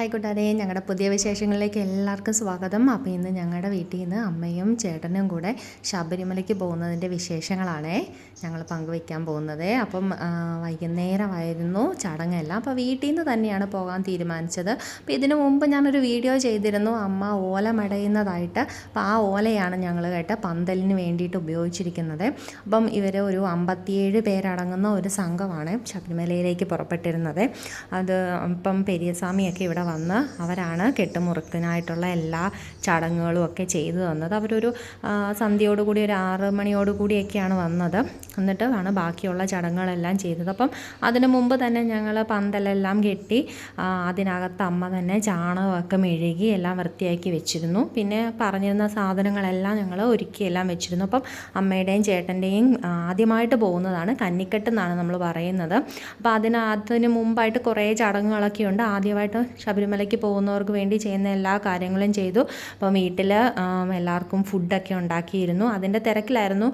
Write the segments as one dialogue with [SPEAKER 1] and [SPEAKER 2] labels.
[SPEAKER 1] Hi കൂട്ടുകാരെ ഞങ്ങളുടെ പുതിയ വിശേഷങ്ങളിലേക്ക് എല്ലാവർക്കും സ്വാഗതം. അപ്പോൾ ഇന്ന് ഞങ്ങളുടെ വീട്ടിൽ നിന്ന് അമ്മയും ചേട്ടനും കൂടെ ശബരിമലയ്ക്ക് പോകുന്നതിന്റെ വിശേഷങ്ങളാണേ ഞങ്ങൾ പങ്കുവയ്ക്കാൻ പോകുന്നത്. അപ്പം വൈകുന്നേരമായിരുന്നു ചടങ്ങെല്ലാം. അപ്പോൾ വീട്ടിൽ നിന്ന് തന്നെയാണ് പോകാൻ തീരുമാനിച്ചത്. അപ്പോൾ ഇതിനു മുമ്പ് ഞാനൊരു വീഡിയോ ചെയ്തിരുന്നു. അമ്മ ഓല മടയുന്നതായിട്ട് അപ്പോൾ ആ ഓലയാണ് ഞങ്ങൾ കേട്ട പന്തലിന് വേണ്ടിയിട്ട് ഉപയോഗിച്ചിരിക്കുന്നത്. അപ്പം ഇവർ ഒരു അമ്പത്തിയേഴ് പേരടങ്ങുന്ന ഒരു സംഘമാണ് ശബരിമലയിലേക്ക് പുറപ്പെട്ടിരുന്നത്. അത് ഇപ്പം പെരിയസ്വാമിയൊക്കെ ഇവിടെ വന്ന് അവരാണ് കെട്ടുമുറുക്കിനായിട്ടുള്ള എല്ലാ ചടങ്ങുകളും ഒക്കെ ചെയ്തു തന്നത്. അവരൊരു സന്ധ്യയോടുകൂടി ഒരു ആറ് മണിയോടുകൂടിയൊക്കെയാണ് വന്നത്. എന്നിട്ട് ആണ് ബാക്കിയുള്ള ചടങ്ങുകളെല്ലാം ചെയ്തത്. അപ്പം അതിന് മുമ്പ് തന്നെ ഞങ്ങൾ പന്തലെല്ലാം കെട്ടി അതിനകത്ത് അമ്മ തന്നെ ചാണകമൊക്കെ മെഴുകി എല്ലാം വൃത്തിയാക്കി വെച്ചിരുന്നു. പിന്നെ പറഞ്ഞിരുന്ന സാധനങ്ങളെല്ലാം ഞങ്ങൾ ഒരുക്കിയെല്ലാം വെച്ചിരുന്നു. അപ്പം അമ്മയുടെയും ചേട്ടന്റെയും ആദ്യമായിട്ട് പോകുന്നതാണ് കന്നിക്കെട്ട് എന്നാണ് നമ്മൾ പറയുന്നത്. അപ്പോൾ അതിന് അതിന് മുമ്പായിട്ട് കുറേ ചടങ്ങുകളൊക്കെ ഉണ്ട് ആദ്യമായിട്ട് ശബരിമലയ്ക്ക് പോകുന്നവർക്ക് വേണ്ടി ചെയ്യുന്ന എല്ലാ കാര്യങ്ങളും ചെയ്തു. അപ്പം വീട്ടിൽ എല്ലാവർക്കും ഫുഡൊക്കെ ഉണ്ടാക്കിയിരുന്നു. അതിന്റെ തിരക്കിലായിരുന്നു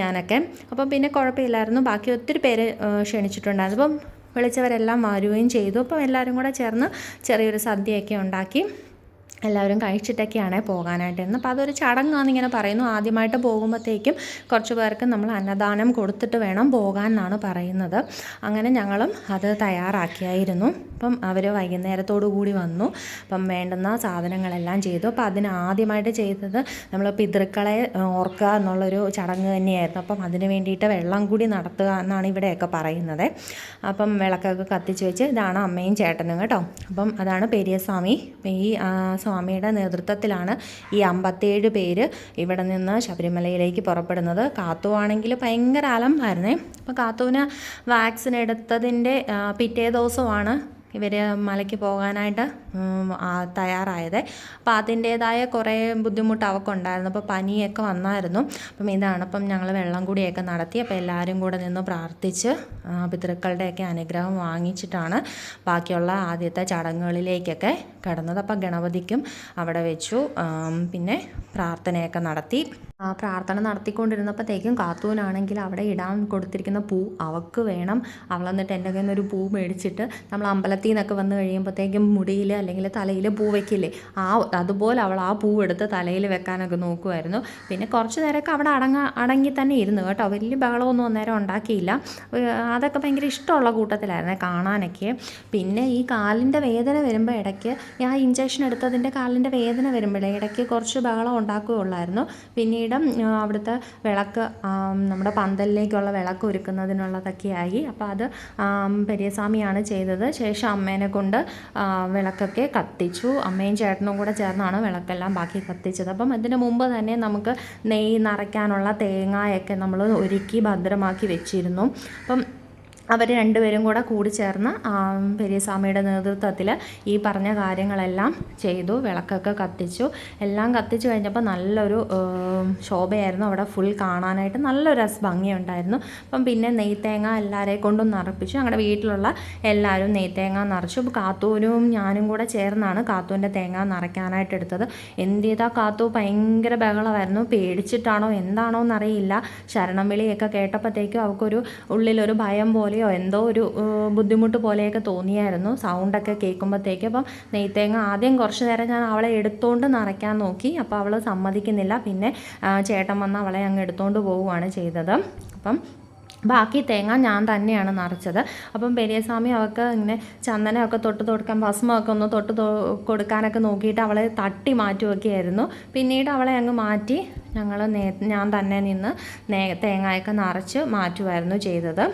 [SPEAKER 1] ഞാനൊക്കെ. അപ്പം പിന്നെ കുഴപ്പമില്ലായിരുന്നു. ബാക്കി ഒത്തിരി പേര് ക്ഷണിച്ചിട്ടുണ്ടായിരുന്നു. അപ്പം വിളിച്ചവരെല്ലാം വരുകയും ചെയ്തു. അപ്പം എല്ലാവരും കൂടെ ചേർന്ന് ചെറിയൊരു സദ്യയൊക്കെ ഉണ്ടാക്കി. എല്ലാവരും കഴിച്ചിട്ടൊക്കെയാണ് പോകാനായിട്ടിരുന്നത് അപ്പോൾ അതൊരു ചടങ്ങാന്ന് ഇങ്ങനെ പറയുന്നു. ആദ്യമായിട്ട് പോകുമ്പോഴത്തേക്കും കുറച്ച് പേർക്ക് നമ്മൾ അന്നദാനം കൊടുത്തിട്ട് വേണം പോകാൻ എന്നാണ് പറയുന്നത്. അങ്ങനെ ഞങ്ങളും അത് തയ്യാറാക്കിയായിരുന്നു. അപ്പം അവർ വൈകുന്നേരത്തോടു കൂടി വന്നു. അപ്പം വേണ്ടുന്ന സാധനങ്ങളെല്ലാം ചെയ്തു. അപ്പോൾ അതിന് ആദ്യമായിട്ട് ചെയ്തത് നമ്മൾ പിതൃക്കളെ ഓർക്കുക എന്നുള്ളൊരു ചടങ്ങ് തന്നെയായിരുന്നു. അപ്പം അതിന് വേണ്ടിയിട്ട് വെള്ളം കൂടി നടത്തുക എന്നാണ് ഇവിടെയൊക്കെ പറയുന്നത്. അപ്പം വിളക്കൊക്കെ കത്തിച്ച് വെച്ച് ഇതാണ് അമ്മയും ചേട്ടനും കേട്ടോ. അപ്പം അതാണ് പെരിയസ്വാമി. ഈ സ്വാമിയുടെ നേതൃത്വത്തിലാണ് ഈ അമ്പത്തേഴ് പേര് ഇവിടെ നിന്ന് ശബരിമലയിലേക്ക് പുറപ്പെടുന്നത്. കാത്തു ആണെങ്കിൽ ഭയങ്കര അലമ്പായിരുന്നേ. അപ്പോൾ കാത്തുവിന് വാക്സിൻ എടുത്തതിന്റെ പിറ്റേ ദിവസമാണ് ഇവർ മലയ്ക്ക് പോകാനായിട്ട് തയ്യാറായത്. അപ്പോൾ അതിന്റേതായ കുറേ ബുദ്ധിമുട്ട് അവക്കുണ്ടായിരുന്നു. അപ്പോൾ പനിയൊക്കെ വന്നായിരുന്നു. അപ്പം ഇതാണ് അപ്പം ഞങ്ങൾ വെള്ളം കൂടിയൊക്കെ നടത്തി. അപ്പോൾ എല്ലാവരും കൂടെ നിന്ന് പ്രാർത്ഥിച്ച് പിതൃക്കളുടെയൊക്കെ അനുഗ്രഹം വാങ്ങിച്ചിട്ടാണ് ബാക്കിയുള്ള ആദ്യത്തെ ചടങ്ങുകളിലേക്കൊക്കെ കടന്നത്. അപ്പോൾ ഗണപതിക്കും അവിടെ വെച്ചു. പിന്നെ പ്രാർത്ഥനയൊക്കെ നടത്തി. ആ, പ്രാർത്ഥന നടത്തിക്കൊണ്ടിരുന്നപ്പോഴത്തേക്കും കാത്തൂനാണെങ്കിൽ അവിടെ ഇടാൻ കൊടുത്തിരിക്കുന്ന പൂ അവക്ക് വേണം. അവളെന്നിട്ട് എന്റെ കയ്യിൽ നിന്ന് ഒരു പൂ മേടിച്ചിട്ട് നമ്മൾ അമ്പലത്തിൽ നിന്നൊക്കെ വന്ന് കഴിയുമ്പോഴത്തേക്കും മുടിയിൽ അല്ലെങ്കിൽ തലയിൽ പൂ വെക്കില്ലേ? ആ അതുപോലെ അവൾ ആ പൂ എടുത്ത് തലയിൽ വെക്കാനൊക്കെ നോക്കുമായിരുന്നു പിന്നെ കുറച്ച് നേരമൊക്കെ അവിടെ അടങ്ങ അടങ്ങി തന്നെ ഇരുന്നു കേട്ടോ. വലിയ ബഹളമൊന്നും അന്നേരം ഉണ്ടാക്കിയില്ല. അതൊക്കെ ഭയങ്കര ഇഷ്ടമുള്ള കൂട്ടത്തിലായിരുന്നു കാണാനൊക്കെ. പിന്നെ ഈ കാലിന്റെ വേദന വരുമ്പോൾ ഇടയ്ക്ക് ഞാൻ ഇഞ്ചക്ഷൻ എടുത്തതിന്റെ കാലിന്റെ വേദന വരുമ്പോഴേ ഇടയ്ക്ക് കുറച്ച് ബഹളം ഉണ്ടാക്കുകയുള്ളായിരുന്നു. പിന്നീട് അവിടുത്തെ വിളക്ക് നമ്മുടെ പന്തലിലേക്കുള്ള വിളക്ക് ഒരുക്കുന്നതിനുള്ളതൊക്കെയായി. അപ്പോൾ അത് പെരിയസ്വാമിയാണ് ചെയ്തത്. ശേഷം അമ്മേനെ കൊണ്ട് വിളക്കൊക്കെ കത്തിച്ചു. അമ്മയും ചേട്ടനും കൂടെ ചേർന്നാണ് വിളക്കെല്ലാം ബാക്കി കത്തിച്ചത്. അപ്പം അതിന് മുമ്പ് തന്നെ നമുക്ക് നെയ്യ് നിറയ്ക്കാനുള്ള തേങ്ങയൊക്കെ നമ്മൾ ഒരുക്കി ഭദ്രമാക്കി വെച്ചിരുന്നു. അപ്പം അവർ രണ്ടുപേരും കൂടെ കൂടി ചേർന്ന് പെരിയസ്വാമിയുടെ നേതൃത്വത്തിൽ ഈ പറഞ്ഞ കാര്യങ്ങളെല്ലാം ചെയ്തു വിളക്കൊക്കെ കത്തിച്ചു. എല്ലാം കത്തിച്ചു കഴിഞ്ഞപ്പോൾ നല്ലൊരു ശോഭയായിരുന്നു അവിടെ ഫുൾ കാണാനായിട്ട്. നല്ലൊരു ഭംഗിയുണ്ടായിരുന്നു. അപ്പം പിന്നെ നെയ്ത്തേങ്ങ എല്ലാവരെയും കൊണ്ടും നിറപ്പിച്ചു. ഞങ്ങളുടെ വീട്ടിലുള്ള എല്ലാവരും നെയ്ത്തേങ്ങ നിറച്ചു. കാത്തൂരും ഞാനും കൂടെ ചേർന്നാണ് കാത്തൂന്റെ തേങ്ങ നിറയ്ക്കാനായിട്ട് എടുത്തത്. എന്ത് ചെയ്താൽ കാത്തു ഭയങ്കര ബഹളമായിരുന്നു. പേടിച്ചിട്ടാണോ എന്താണോ എന്നറിയില്ല. ശരണം വിളിയൊക്കെ കേട്ടപ്പോഴത്തേക്കും അവൾക്കൊരു ഉള്ളിലൊരു ഭയം പോലെയോ എന്തോ ഒരു ബുദ്ധിമുട്ട് പോലെയൊക്കെ തോന്നിയായിരുന്നു സൗണ്ടൊക്കെ കേൾക്കുമ്പോഴത്തേക്ക് അപ്പം നെയ്ത്തേങ്ങ ആദ്യം കുറച്ച് നേരം ഞാൻ അവളെ എടുത്തുകൊണ്ട് നിറയ്ക്കാൻ നോക്കി. അപ്പോൾ അവൾ സമ്മതിക്കുന്നില്ല. പിന്നെ ചേട്ടൻ വന്ന് അവളെ അങ്ങ് എടുത്തുകൊണ്ട് പോവുകയാണ് ചെയ്തത്. അപ്പം ബാക്കി തേങ്ങ ഞാൻ തന്നെയാണ് നിറച്ചത്. അപ്പം പെരിയസ്വാമി അവൾക്ക് ഇങ്ങനെ ചന്ദനമൊക്കെ തൊട്ട് തൊടുക്കാൻ ഭസ്മമൊക്കെ ഒന്ന് തൊട്ട് കൊടുക്കാനൊക്കെ നോക്കിയിട്ട് അവളെ തട്ടി മാറ്റുമൊക്കെയായിരുന്നു പിന്നീട് അവളെ അങ്ങ് മാറ്റി ഞങ്ങൾ ഞാൻ തന്നെ നിന്ന് തേങ്ങയൊക്കെ നിറച്ച് മാറ്റുമായിരുന്നു ചെയ്തത്.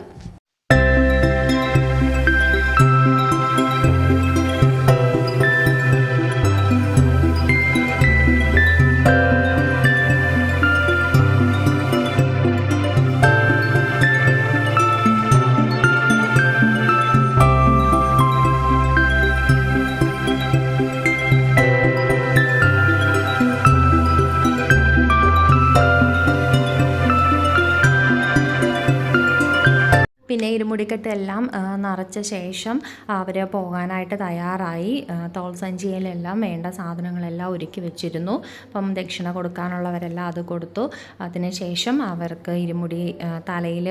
[SPEAKER 1] ഇരുമുടിക്കെട്ട് എല്ലാം ആ, നിറച്ച ശേഷം അവർ പോകാനായിട്ട് തയ്യാറായി. ആ, തോൾ സഞ്ചിയിലെല്ലാം വേണ്ട സാധനങ്ങളെല്ലാം ഒരുക്കി വെച്ചിരുന്നു. അപ്പം ദക്ഷിണ കൊടുക്കാനുള്ളവരെല്ലാം അത് കൊടുത്തു. അതിനുശേഷം അവർക്ക് ഇരുമുടി തലയിൽ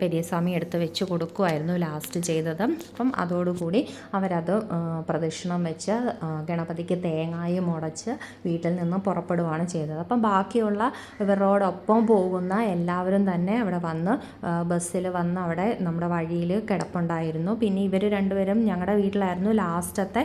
[SPEAKER 1] പെരിയസ്വാമി എടുത്ത് വെച്ച് കൊടുക്കുമായിരുന്നു ലാസ്റ്റ് ചെയ്തത്. അപ്പം അതോടുകൂടി അവരത് പ്രദക്ഷിണം വെച്ച് ഗണപതിക്ക് തേങ്ങായും മുടച്ച് വീട്ടിൽ നിന്ന് പുറപ്പെടുവാണ് ചെയ്തത്. അപ്പം ബാക്കിയുള്ള ഇവരോടൊപ്പം പോകുന്ന എല്ലാവരും തന്നെ അവിടെ വന്ന് ബസ്സിൽ വന്ന് അവിടെ നമ്മുടെ വഴിയിൽ കിടപ്പുണ്ടായിരുന്നു. പിന്നെ ഇവർ രണ്ടുപേരും ഞങ്ങളുടെ വീട്ടിലായിരുന്നു ലാസ്റ്റത്തെ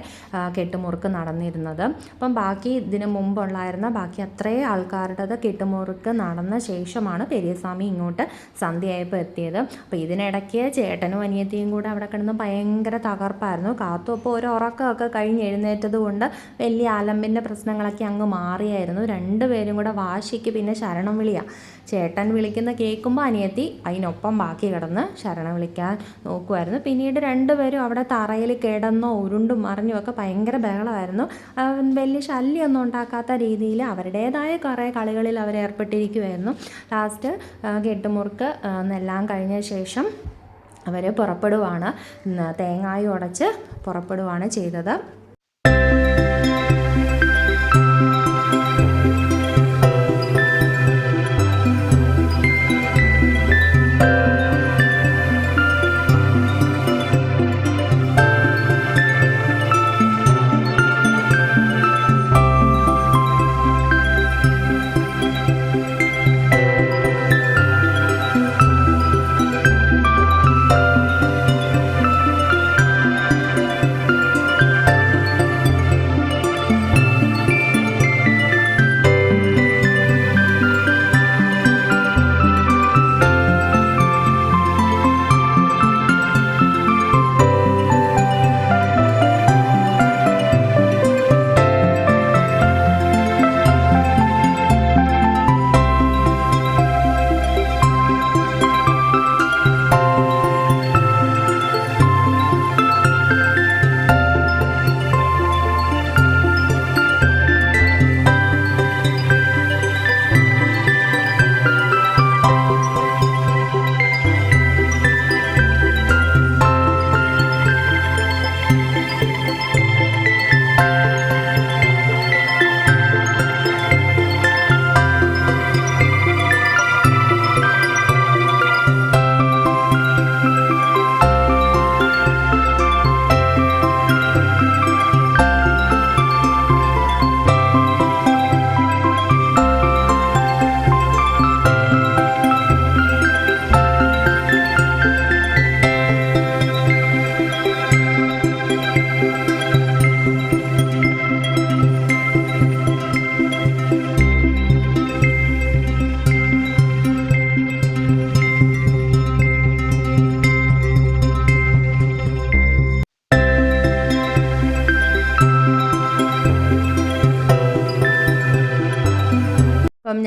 [SPEAKER 1] കെട്ടുമുറുക്ക് നടന്നിരുന്നത്. അപ്പം ബാക്കി ഇതിന് മുമ്പുള്ളായിരുന്ന ബാക്കി അത്രയും ആൾക്കാരുടേത് കെട്ടുമുറുക്ക് നടന്ന ശേഷമാണ് പെരിയസ്വാമി ഇങ്ങോട്ട് സന്ധ്യയായപ്പോൾ എത്തിയത്. അപ്പോൾ ഇതിനിടയ്ക്ക് ചേട്ടനും അനിയത്തിയും കൂടെ അവിടെ കിടന്ന് ഭയങ്കര തകർപ്പായിരുന്നു. കാത്തു അപ്പോൾ ഒരു ഉറക്കമൊക്കെ കഴിഞ്ഞ് എഴുന്നേറ്റത് കൊണ്ട് വലിയ ആലമ്പിന്റെ പ്രശ്നങ്ങളൊക്കെ അങ്ങ് മാറിയായിരുന്നു. രണ്ടുപേരും കൂടെ വാശിക്ക് പിന്നെ ശരണം വിളിയാണ് ചേട്ടൻ വിളിക്കുന്ന കേൾക്കുമ്പോൾ അനിയത്തി അതിനൊപ്പം ബാക്കി കിടന്ന് ശരണം വിളിക്കാൻ നോക്കുമായിരുന്നു പിന്നീട് രണ്ടുപേരും അവിടെ തറയിൽ കിടന്നോ ഉരുണ്ടും മറിഞ്ഞോ ഒക്കെ ഭയങ്കര ബഹളമായിരുന്നു. വലിയ ശല്യമൊന്നും ഉണ്ടാക്കാത്ത രീതിയിൽ അവരുടേതായ കുറേ കളികളിൽ അവർ ഏർപ്പെട്ടിരിക്കുമായിരുന്നു ലാസ്റ്റ് കെട്ടുമുറുക്ക് എന്നെല്ലാം കഴിഞ്ഞ ശേഷം അവർ പുറപ്പെടുവാണ്. തേങ്ങായും ഉടച്ച് പുറപ്പെടുവാണ് ചെയ്തത്.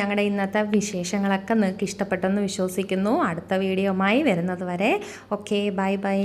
[SPEAKER 1] ഞങ്ങളുടെ ഇന്നത്തെ വിശേഷങ്ങളൊക്കെ നിങ്ങൾക്ക് ഇഷ്ടപ്പെട്ടെന്ന് വിശ്വസിക്കുന്നു. അടുത്ത വീഡിയോമായി വരുന്നത് വരെ. Okay bye bye